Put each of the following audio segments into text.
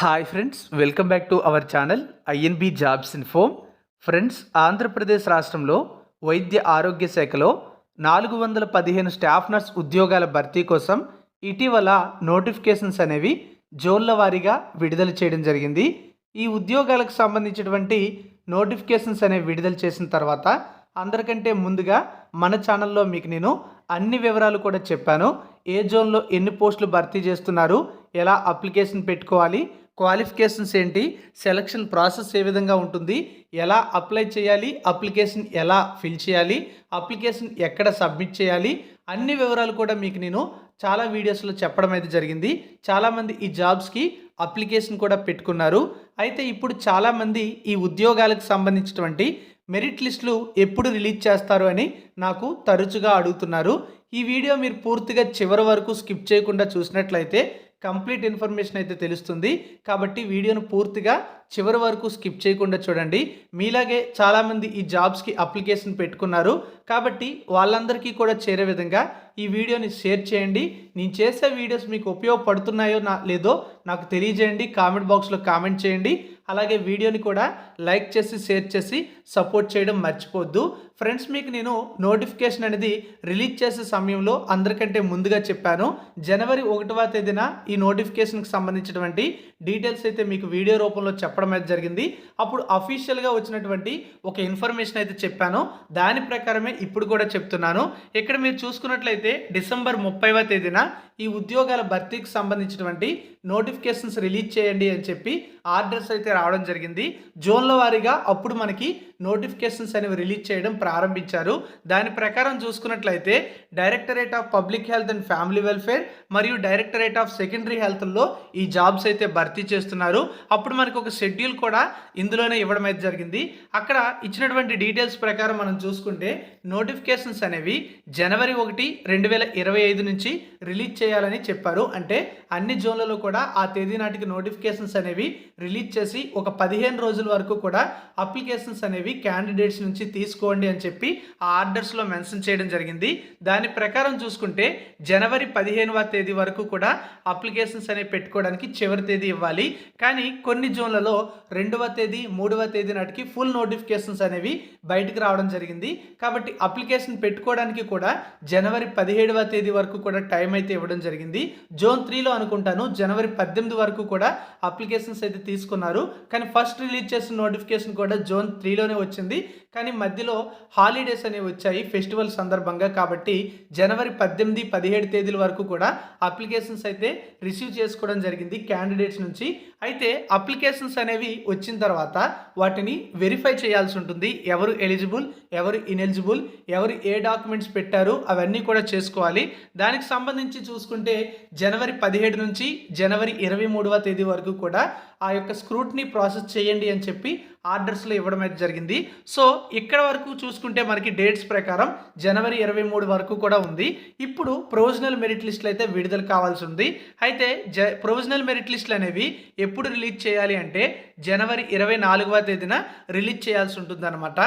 Hi friends welcome back to our channel INB jobs info friends Andhra Pradesh రాష్ట్రంలో వైద్య ఆరోగ్య శాఖలో నాలుగు వందల పదిహేను స్టాఫ్ నర్స్ ఉద్యోగాల భర్తీ కోసం ఇటీవల నోటిఫికేషన్స్ అనేవి జోన్ల వారీగా విడుదల చేయడం జరిగింది. ఈ ఉద్యోగాలకు సంబంధించినటువంటి నోటిఫికేషన్స్ అనేవి విడుదల చేసిన తర్వాత అందరికంటే ముందుగా మన ఛానల్లో మీకు నేను అన్ని వివరాలు కూడా చెప్పాను. ఏ జోన్లో ఎన్ని పోస్టులు భర్తీ చేస్తున్నారు ఎలా అప్లికేషన్ పెట్టుకోవాలి క్వాలిఫికేషన్స్ ఏంటి? సెలక్షన్ ప్రాసెస్ ఏ విధంగా ఉంటుంది? ఎలా అప్లై చేయాలి? అప్లికేషన్ ఎలా ఫిల్ చేయాలి? అప్లికేషన్ ఎక్కడ సబ్మిట్ చేయాలి? అన్ని వివరాలు కూడా మీకు నేను చాలా వీడియోస్లో చెప్పడం అయితే జరిగింది. చాలామంది ఈ జాబ్స్కి అప్లికేషన్ కూడా పెట్టుకున్నారు. అయితే ఇప్పుడు చాలామంది ఈ ఉద్యోగాలకు సంబంధించినటువంటి మెరిట్ లిస్టులు ఎప్పుడు రిలీజ్ చేస్తారు అని నాకు తరచుగా అడుగుతున్నారు. ఈ వీడియో మీరు పూర్తిగా చివరి వరకు స్కిప్ చేయకుండా చూసినట్లయితే కంప్లీట్ ఇన్ఫర్మేషన్ అయితే తెలుస్తుంది. కాబట్టి వీడియోను పూర్తిగా చివరి వరకు స్కిప్ చేయకుండా చూడండి. మీలాగే చాలామంది ఈ జాబ్స్కి అప్లికేషన్ పెట్టుకున్నారు. కాబట్టి వాళ్ళందరికీ కూడా చేరే విధంగా ఈ వీడియోని షేర్ చేయండి. నేను చేసే వీడియోస్ మీకు ఉపయోగపడుతున్నాయో నా లేదో నాకు తెలియజేయండి. కామెంట్ బాక్స్లో కామెంట్ చేయండి. అలాగే వీడియోని కూడా లైక్ చేసి షేర్ చేసి సపోర్ట్ చేయడం మర్చిపోద్దు ఫ్రెండ్స్ మీకు నేను నోటిఫికేషన్ అనేది రిలీజ్ చేసే సమయంలో అందరికంటే ముందుగా చెప్పాను. జనవరి ఒకటవ తేదీన ఈ నోటిఫికేషన్కి సంబంధించినటువంటి డీటెయిల్స్ అయితే మీకు వీడియో రూపంలో చెప్పడం అయితే జరిగింది. అప్పుడు అఫీషియల్గా వచ్చినటువంటి ఒక ఇన్ఫర్మేషన్ అయితే చెప్పాను. దాని ప్రకారమే ఇప్పుడు కూడా చెప్తున్నాను. ఇక్కడ మీరు చూసుకున్నట్లయితే డిసెంబర్ ముప్పైవ తేదీన ఈ ఉద్యోగాల భర్తీకి సంబంధించినటువంటి నోటిఫికేషన్స్ రిలీజ్ చేయండి అని చెప్పి ఆర్డర్స్ అయితే రావడం జరిగింది. జోన్ల వారీగా అప్పుడు మనకి నోటిఫికేషన్స్ అనేవి రిలీజ్ చేయడం ప్రారంభించారు. దాని ప్రకారం చూసుకున్నట్లయితే directorate of public health and family welfare మరియు డైరెక్టరేట్ ఆఫ్ సెకండరీ హెల్త్లో ఈ జాబ్స్ అయితే భర్తీ చేస్తున్నారు. అప్పుడు మనకు ఒక షెడ్యూల్ కూడా ఇందులోనే ఇవ్వడం అయితే జరిగింది. అక్కడ ఇచ్చినటువంటి డీటెయిల్స్ ప్రకారం మనం చూసుకుంటే నోటిఫికేషన్స్ అనేవి జనవరి ఒకటి రెండు వేల ఇరవై ఐదు నుంచి రిలీజ్ చేయాలని చెప్పారు. అంటే అన్ని జోన్లలో కూడా ఆ తేదీ నాటికి నోటిఫికేషన్స్ అనేవి రిలీజ్ చేసి ఒక పదిహేను రోజుల వరకు కూడా అప్లికేషన్స్ అనేవి క్యాండిడేట్స్ నుంచి తీసుకోండి అని చెప్పి ఆ ఆర్డర్స్లో మెన్షన్ చేయడం జరిగింది. దాని ప్రకారం చూసుకుంటే జనవరి పదిహేనవ తేదీ వరకు కూడా అప్లికేషన్స్ అనేవి పెట్టుకోవడానికి చివరి తేదీ ఇవ్వాలి. కానీ కొన్ని జోన్లలో రెండవ తేదీ మూడవ తేదీ నాటికి ఫుల్ నోటిఫికేషన్స్ అనేవి బయటకు రావడం జరిగింది. కాబట్టి అప్లికేషన్ పెట్టుకోవడానికి కూడా జనవరి పదిహేడవ తేదీ వరకు కూడా టైం అయితే ఇవ్వడం జరిగింది. జోన్ త్రీలో అనుకుంటాను జనవరి పద్దెనిమిది వరకు కూడా అప్లికేషన్స్ అయితే తీసుకున్నారు. కానీ ఫస్ట్ రిలీజ్ చేసిన నోటిఫికేషన్ కూడా జోన్ త్రీలోనే వచ్చింది. కానీ మధ్యలో హాలిడేస్ అనేవి వచ్చాయి ఫెస్టివల్ సందర్భంగా కాబట్టి జనవరి పద్దెనిమిది పదిహేడు తేదీల వరకు కూడా అప్లికేషన్స్ అయితే రిసీవ్ చేసుకోవడం జరిగింది క్యాండిడేట్స్ నుంచి. అయితే అప్లికేషన్స్ అనేవి వచ్చిన తర్వాత వాటిని వెరిఫై చేయాల్సి ఉంటుంది. ఎవరు ఎలిజిబుల్ ఎవరు ఇనెలిజిబుల్ ఎవరు ఏ డాక్యుమెంట్స్ పెట్టారు అవన్నీ కూడా చేసుకోవాలి. దానికి సంబంధించి చూసుకుంటే జనవరి పదిహేడు నుంచి జనవరి ఇరవై మూడవ తేదీ వరకు కూడా ఆ యొక్క స్క్రూట్ని ప్రాసెస్ చేయండి అని చెప్పి ఆర్డర్స్లో ఇవ్వడం అయితే జరిగింది. సో ఇక్కడ వరకు చూసుకుంటే మనకి డేట్స్ ప్రకారం జనవరి ఇరవై మూడు వరకు కూడా ఉంది. ఇప్పుడు ప్రొవిజనల్ మెరిట్ లిస్టులు అయితే విడుదల కావాల్సి ఉంది. అయితే జ ప్రొవిజనల్ మెరిట్ లిస్టులు అనేవి ఎప్పుడు రిలీజ్ చేయాలి అంటే జనవరి ఇరవై నాలుగవ తేదీన రిలీజ్ చేయాల్సి ఉంటుందన్నమాట.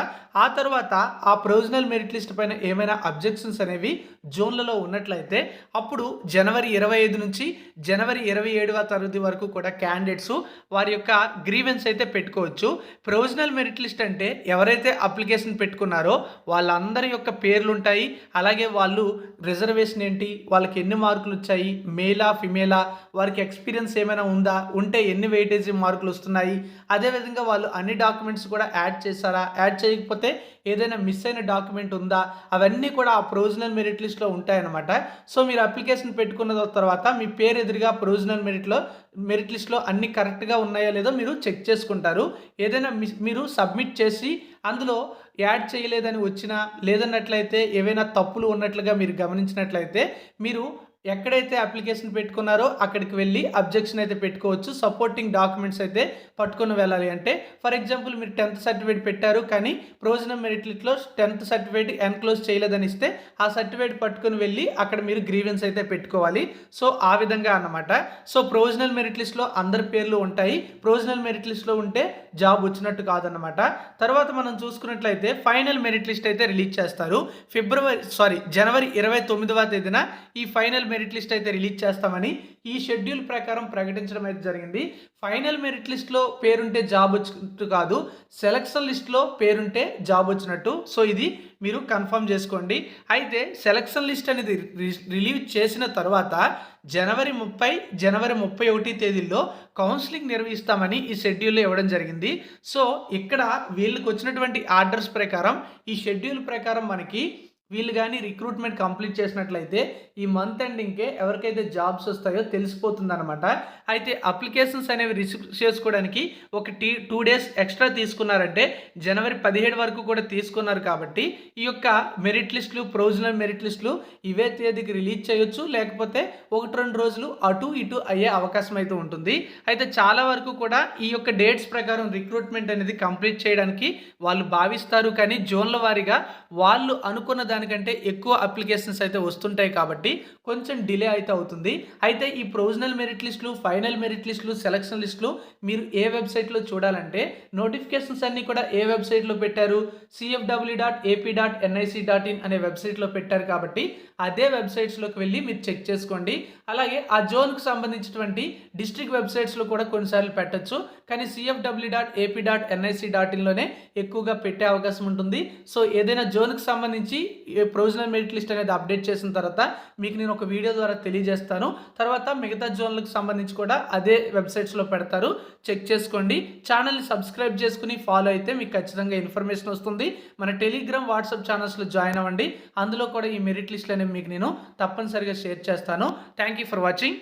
ఆ తర్వాత ఆ ప్రొవిజనల్ మెరిట్ లిస్ట్ పైన ఏమైనా అబ్జెక్షన్స్ అనేవి జోన్లలో ఉన్నట్లయితే అప్పుడు జనవరి ఇరవై ఐదు నుంచి జనవరి ఇరవై ఏడవ తరగతి వరకు కూడా క్యాండిడేట్స్ వారి యొక్క గ్రీవెన్స్ అయితే పెట్టుకోవచ్చు. ప్రొవిజనల్ మెరిట్ లిస్ట్ అంటే ఎవరైతే అప్లికేషన్ పెట్టుకున్నారో వాళ్ళందరి యొక్క పేర్లు ఉంటాయి అలాగే వాళ్ళు రిజర్వేషన్ ఏంటి? వాళ్ళకి ఎన్ని మార్కులు వచ్చాయి మేలా ఫిమేలా? వారికి ఎక్స్పీరియన్స్ ఏమైనా ఉందా? ఉంటే ఎన్ని వెయిటేజీ మార్కులు వస్తున్నాయి అదేవిధంగా వాళ్ళు అన్ని డాక్యుమెంట్స్ కూడా యాడ్ చేశారా? యాడ్ చేయకపోతే ఏదైనా మిస్ అయిన డాక్యుమెంట్ ఉందా? అవన్నీ కూడా ఆ ప్రొవిజనల్ మెరిట్ లిస్ట్లో ఉంటాయన్నమాట. సో మీరు అప్లికేషన్ పెట్టుకున్న తర్వాత మీ పేరు ఎదురుగా ప్రొవిజనల్ మెరిట్లో మెరిట్ లిస్ట్లో అన్ని కరెక్ట్గా ఉన్నాయో లేదో మీరు చెక్ చేసుకుంటారు. ఏదైనా మిస్ మీరు సబ్మిట్ చేసి అందులో యాడ్ చేయలేదని వచ్చినా లేదన్నట్లయితే ఏవైనా తప్పులు ఉన్నట్లుగా మీరు గమనించినట్లయితే మీరు ఎక్కడైతే అప్లికేషన్ పెట్టుకున్నారో అక్కడికి వెళ్ళి అబ్జెక్షన్ అయితే పెట్టుకోవచ్చు. సపోర్టింగ్ డాక్యుమెంట్స్ అయితే పట్టుకొని వెళ్ళాలి. అంటే ఫర్ ఎగ్జాంపుల్ మీరు టెన్త్ సర్టిఫికేట్ పెట్టారు కానీ ప్రొవిజనల్ మెరిట్లో టెన్త్ సర్టిఫికేట్ ఎన్క్లోజ్ చేయలేదని ఇస్తే ఆ సర్టిఫికేట్ పట్టుకొని వెళ్ళి అక్కడ మీరు గ్రీవెన్స్ అయితే పెట్టుకోవాలి. సో ఆ విధంగా అన్నమాట. సో ప్రొవిజనల్ మెరిట్ లిస్ట్లో అందరి పేర్లు ఉంటాయి. ప్రొవిజనల్ మెరిట్ లిస్ట్లో ఉంటే జాబ్ వచ్చినట్టు కాదన్నమాట. తర్వాత మనం చూసుకున్నట్లయితే ఫైనల్ మెరిట్ లిస్ట్ అయితే రిలీజ్ చేస్తారు. ఫిబ్రవరి సారీ జనవరి ఇరవై తొమ్మిదవ తేదీన ఈ ఫైనల్ మెరిట్ లిస్ట్ అయితే రిలీజ్ చేస్తామని ఈ షెడ్యూల్ ప్రకారం ప్రకటించడం అయితే జరిగింది. ఫైనల్ మెరిట్ లిస్ట్లో పేరుంటే జాబ్ వచ్చినట్టు కాదు సెలక్షన్ లిస్ట్లో పేరుంటే జాబ్ వచ్చినట్టు. సో ఇది మీరు కన్ఫర్మ్ చేసుకోండి. అయితే సెలక్షన్ లిస్ట్ అనేది రిలీవ్ చేసిన తర్వాత జనవరి ముప్పై జనవరి ముప్పై ఒకటి తేదీల్లో కౌన్సిలింగ్ నిర్వహిస్తామని ఈ షెడ్యూల్లో ఇవ్వడం జరిగింది. సో ఇక్కడ వీళ్ళకి వచ్చినటువంటి ఆర్డర్స్ ప్రకారం ఈ షెడ్యూల్ ప్రకారం మనకి వీళ్ళు కానీ రిక్రూట్మెంట్ కంప్లీట్ చేసినట్లయితే ఈ మంత్ ఎండింగ్కే ఎవరికైతే జాబ్స్ వస్తాయో తెలిసిపోతుంది అనమాట అయితే అప్లికేషన్స్ అనేవి రిసీవ్ చేసుకోవడానికి ఒక టీ టూ డేస్ ఎక్స్ట్రా తీసుకున్నారంటే జనవరి పదిహేడు వరకు కూడా తీసుకున్నారు కాబట్టి ఈ యొక్క మెరిట్ లిస్టులు ప్రొవిజనల్ మెరిట్ లిస్టులు ఇవే తేదీకి రిలీజ్ చేయొచ్చు. లేకపోతే ఒకటి రెండు రోజులు అటు ఇటు అయ్యే అవకాశం అయితే ఉంటుంది. అయితే చాలా వరకు కూడా ఈ యొక్క డేట్స్ ప్రకారం రిక్రూట్మెంట్ అనేది కంప్లీట్ చేయడానికి వాళ్ళు భావిస్తారు. కానీ జోన్ల వారీగా వాళ్ళు అనుకున్న దాని దానికంటే ఎక్కువ అప్లికేషన్స్ అయితే వస్తుంటాయి కాబట్టి కొంచెం డిలే అయితే అవుతుంది. అయితే ఈ ప్రొవిజనల్ మెరిట్ లిస్టులు ఫైనల్ మెరిట్ లిస్టులు సెలక్షన్ లిస్టులు మీరు ఏ వెబ్సైట్లో చూడాలంటే నోటిఫికేషన్స్ అన్నీ కూడా ఏ వెబ్సైట్లో పెట్టారు? CFW dot AP dot NIC dot in అనే వెబ్సైట్లో పెట్టారు కాబట్టి అదే వెబ్సైట్స్లోకి వెళ్ళి మీరు చెక్ చేసుకోండి. అలాగే ఆ జోన్కు సంబంధించినటువంటి డిస్ట్రిక్ట్ వెబ్సైట్స్లో కూడా కొన్నిసార్లు పెట్టచ్చు. కానీ CFW dot AP dot NIC dot ఇన్లోనే ఎక్కువగా పెట్టే అవకాశం ఉంటుంది. సో ఏదైనా జోన్కి సంబంధించి ప్రొవిజనల్ మెరిట్ లిస్ట్ అనేది అప్డేట్ చేసిన తర్వాత మీకు నేను ఒక వీడియో ద్వారా తెలియజేస్తాను. తర్వాత మిగతా జోన్లకు సంబంధించి కూడా అదే వెబ్సైట్స్లో పెడతారు. చెక్ చేసుకోండి. ఛానల్ని సబ్స్క్రైబ్ చేసుకుని ఫాలో అయితే మీకు ఖచ్చితంగా ఇన్ఫర్మేషన్ వస్తుంది. మన టెలిగ్రామ్ వాట్సాప్ ఛానల్స్లో జాయిన్ అవ్వండి. అందులో కూడా ఈ మెరిట్ లిస్ట్ అనేవి మీకు నేను తప్పనిసరిగా షేర్ చేస్తాను. Thank you for watching.